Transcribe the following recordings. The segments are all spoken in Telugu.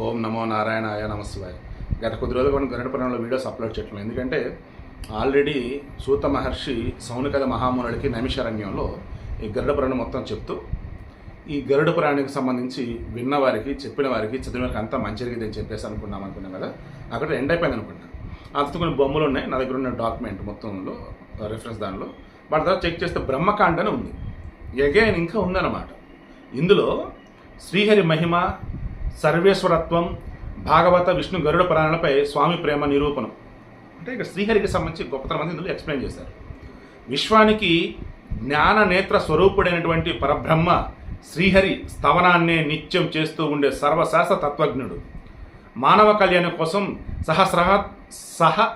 ఓం నమో నారాయణ నారాయణాయ నమస్వాయ గత కొద్ది రోజులు మనం గరుడ పురాణంలో వీడియోస్ అప్లోడ్ చేయటం ఎందుకంటే ఆల్రెడీ సూత మహర్షి సౌనికద మహామునుడికి నైమిషారణ్యంలో ఈ గరుడ పురాణం మొత్తం చెప్తూ ఈ గరుడ పురాణానికి సంబంధించి విన్నవారికి చెప్పిన వారికి చదివిన వారికి అంతా మంచి జరిగిందని చెప్పేసి అనుకున్నాం అనుకున్నాం కదా. అక్కడ ఎండ్ అయిపోయింది అనుకుంటున్నాను అంత కొన్ని బొమ్మలు ఉన్నాయి. నా దగ్గర ఉన్న డాక్యుమెంట్ మొత్తంలో రిఫరెన్స్ దానిలో. వాటి తర్వాత చెక్ చేస్తే బ్రహ్మకాండ అని ఉంది. ఎగైన్ ఇంకా ఉందన్నమాట. ఇందులో శ్రీహరి మహిమ సర్వేశ్వరత్వం భాగవత విష్ణు గరుడ పురాణాలపై స్వామి ప్రేమ నిరూపణం. అంటే ఇక శ్రీహరికి సంబంధించి గొప్పతనం మంది ఇందులో ఎక్స్ప్లెయిన్ చేశారు. విశ్వానికి జ్ఞాన నేత్ర స్వరూపుడైనటువంటి పరబ్రహ్మ శ్రీహరి స్తవనాన్నే నిత్యం చేస్తూ ఉండే సర్వశాస్త్ర తత్వజ్ఞుడు. మానవ కళ్యాణం కోసం సహస్ర సహ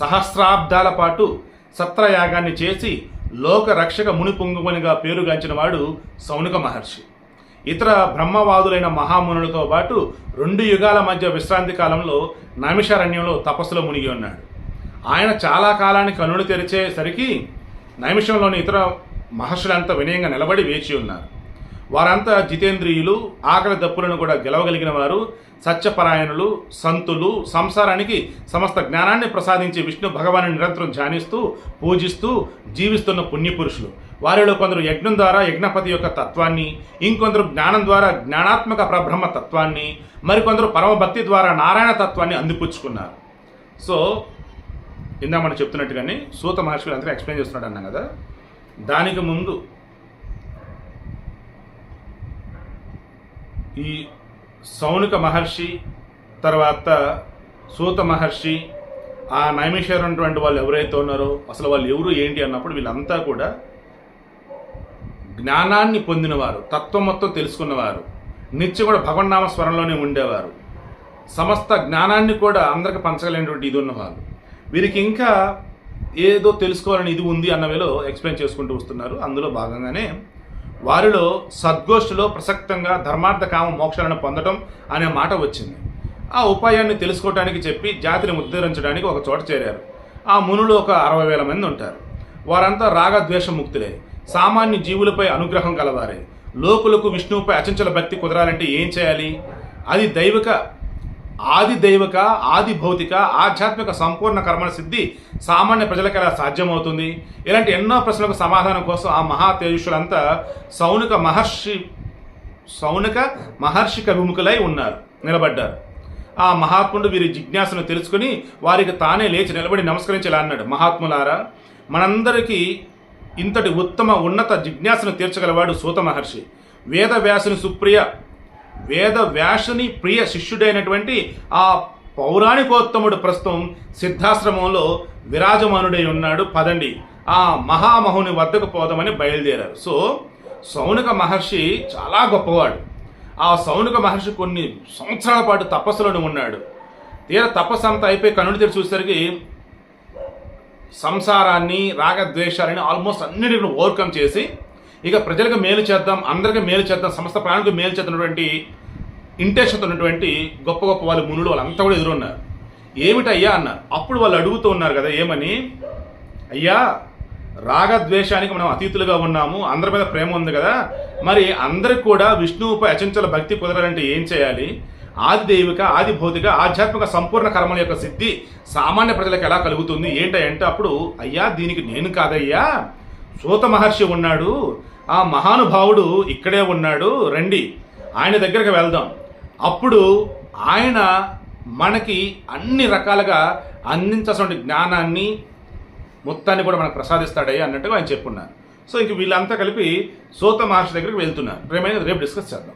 సహస్రాబ్దాల పాటు సత్రయాగాన్ని చేసి లోక రక్షక మునిపొంగుమనిగా పేరుగాంచిన వాడు సౌనిక మహర్షి. ఇతర బ్రహ్మవాదులైన మహామునులతో పాటు రెండు యుగాల మధ్య విశ్రాంతి కాలంలో నైమిషారణ్యంలో తపస్సులో మునిగి ఉన్నాడు. ఆయన చాలా కాలానికి కనులు తెరిచేసరికి నైమిషంలోని ఇతర మహర్షులంతా వినయంగా నిలబడి వేచి ఉన్నారు. వారంతా జితేంద్రియులు ఆకలి దప్పులను కూడా గెలవగలిగిన వారు సత్యపరాయణులు సంతులు సంసారానికి సమస్త జ్ఞానాన్ని ప్రసాదించి విష్ణు భగవాను నిరంతరం ధ్యానిస్తూ పూజిస్తూ జీవిస్తున్న పుణ్యపురుషులు. వారిలో కొందరు యజ్ఞం ద్వారా యజ్ఞపతి యొక్క తత్వాన్ని ఇంకొందరు జ్ఞానం ద్వారా జ్ఞానాత్మక పరబ్రహ్మ తత్వాన్ని మరికొందరు పరమభక్తి ద్వారా నారాయణ తత్వాన్ని అందిపుచ్చుకున్నారు. సో ఇందా మనం చెప్తున్నట్టుగానే సూత మహర్షి అంతా ఎక్స్ప్లెయిన్ చేస్తున్నాడు అన్నాం కదా. దానికి ముందు ఈ సౌనిక మహర్షి తర్వాత సూత మహర్షి ఆ నైమిషర్ ఉన్నటువంటి వాళ్ళు ఎవరైతే ఉన్నారో అసలు వాళ్ళు ఎవరు ఏంటి అన్నప్పుడు వీళ్ళంతా కూడా జ్ఞానాన్ని పొందినవారు తత్వం మొత్తం తెలుసుకున్నవారు నిత్యం కూడా భగవన్నామ స్వరంలోనే ఉండేవారు. సమస్త జ్ఞానాన్ని కూడా అందరికి పంచగలిగినటువంటి ఇది ఉన్నవారు. వీరికి ఇంకా ఏదో తెలుసుకోవాలని ఇది ఉంది అన్న వేలో ఎక్స్ప్లెయిన్ చేసుకుంటూ వస్తున్నారు. అందులో భాగంగానే వారిలో సద్గోష్ఠిలో ప్రసక్తంగా ధర్మార్థ కామ మోక్షాలను పొందడం అనే మాట వచ్చింది. ఆ ఉపాయాన్ని తెలుసుకోవటానికి చెప్పి జాతిని ఉద్ధరించడానికి ఒక చోట చేరారు. ఆ మునులు ఒక అరవై వేల మంది ఉంటారు. వారంతా రాగద్వేష ముక్తులే సామాన్య జీవులపై అనుగ్రహం కలవారే. లోకులకు విష్ణువుపై అచంచల భక్తి కుదరాలంటే ఏం చేయాలి? అది దైవిక ఆది దైవిక ఆది భౌతిక ఆధ్యాత్మిక సంపూర్ణ కర్మల సిద్ధి సామాన్య ప్రజలకు ఎలా సాధ్యమవుతుంది? ఇలాంటి ఎన్నో ప్రశ్నలకు సమాధానం కోసం ఆ మహా తేజస్సులంతా సౌనిక మహర్షి సౌనిక మహర్షిక విముఖులై ఉన్నారు నిలబడ్డారు. ఆ మహాత్ముడు వీరి జిజ్ఞాసను తెలుసుకుని వారికి తానే లేచి నిలబడి నమస్కరించేలా అన్నాడు. మహాత్ములారా మనందరికీ ఇంతటి ఉత్తమ ఉన్నత జిజ్ఞాసను తీర్చగలవాడు సూత మహర్షి. వేద వ్యాసుని సుప్రియ వేద వ్యాసుని ప్రియ శిష్యుడైనటువంటి ఆ పౌరాణికోత్తముడు ప్రస్తుతం సిద్ధాశ్రమంలో విరాజమానుడై ఉన్నాడు. పదండి. ఆ మహామహుని వద్దకు పోదామని బయలుదేరారు. సో సౌనక మహర్షి చాలా గొప్పవాడు. ఆ సౌనక మహర్షి కొన్ని సంవత్సరాల పాటు తపస్సులోనే ఉన్నాడు. తీర తపస్సు అంతా అయిపోయి కనుడు తెరిచి చూసేసరికి సంసారాన్ని రాగద్వేషాలని ఆల్మోస్ట్ అన్నిటిని ఓవర్కమ్ చేసి ఇక ప్రజలకు మేలు చేద్దాం అందరికీ మేలు చేద్దాం సమస్త ప్రాణులకు మేలు చేద్దామన్నటువంటి ఇంటెన్షన్తో ఉన్నటువంటి గొప్ప గొప్ప వాళ్ళు మునులు వాళ్ళంతా కూడా ఎదురున్నారు. ఏమిటయ్యా అన్నారు. అప్పుడు వాళ్ళు అడుగుతూ ఉన్నారు కదా ఏమని? అయ్యా రాగద్వేషానికి మనం అతీతులుగా ఉన్నాము అందరి మీద ప్రేమ ఉంది కదా మరి అందరికి కూడా విష్ణువుపై అచంచల భక్తి కుదరాలంటే ఏం చేయాలి? ఆది దైవిక ఆది భౌతిక ఆధ్యాత్మిక సంపూర్ణ కర్మల యొక్క సిద్ధి సామాన్య ప్రజలకు ఎలా కలుగుతుంది? ఏంటంటే అప్పుడు అయ్యా దీనికి నేను కాదయ్యా. సూత మహర్షి ఉన్నాడు. ఆ మహానుభావుడు ఇక్కడే ఉన్నాడు. రండి ఆయన దగ్గరికి వెళ్దాం. అప్పుడు ఆయన మనకి అన్ని రకాలుగా అందించాల్సిన జ్ఞానాన్ని మొత్తాన్ని కూడా మనకు ప్రసాదిస్తాడయ్యా అన్నట్టుగా ఆయన చెప్పున్నారు సో ఇంక వీళ్ళంతా కలిపి సూత మహర్షి దగ్గరికి వెళ్తున్నారు. రేపు రేపు డిస్కస్ చేద్దాం.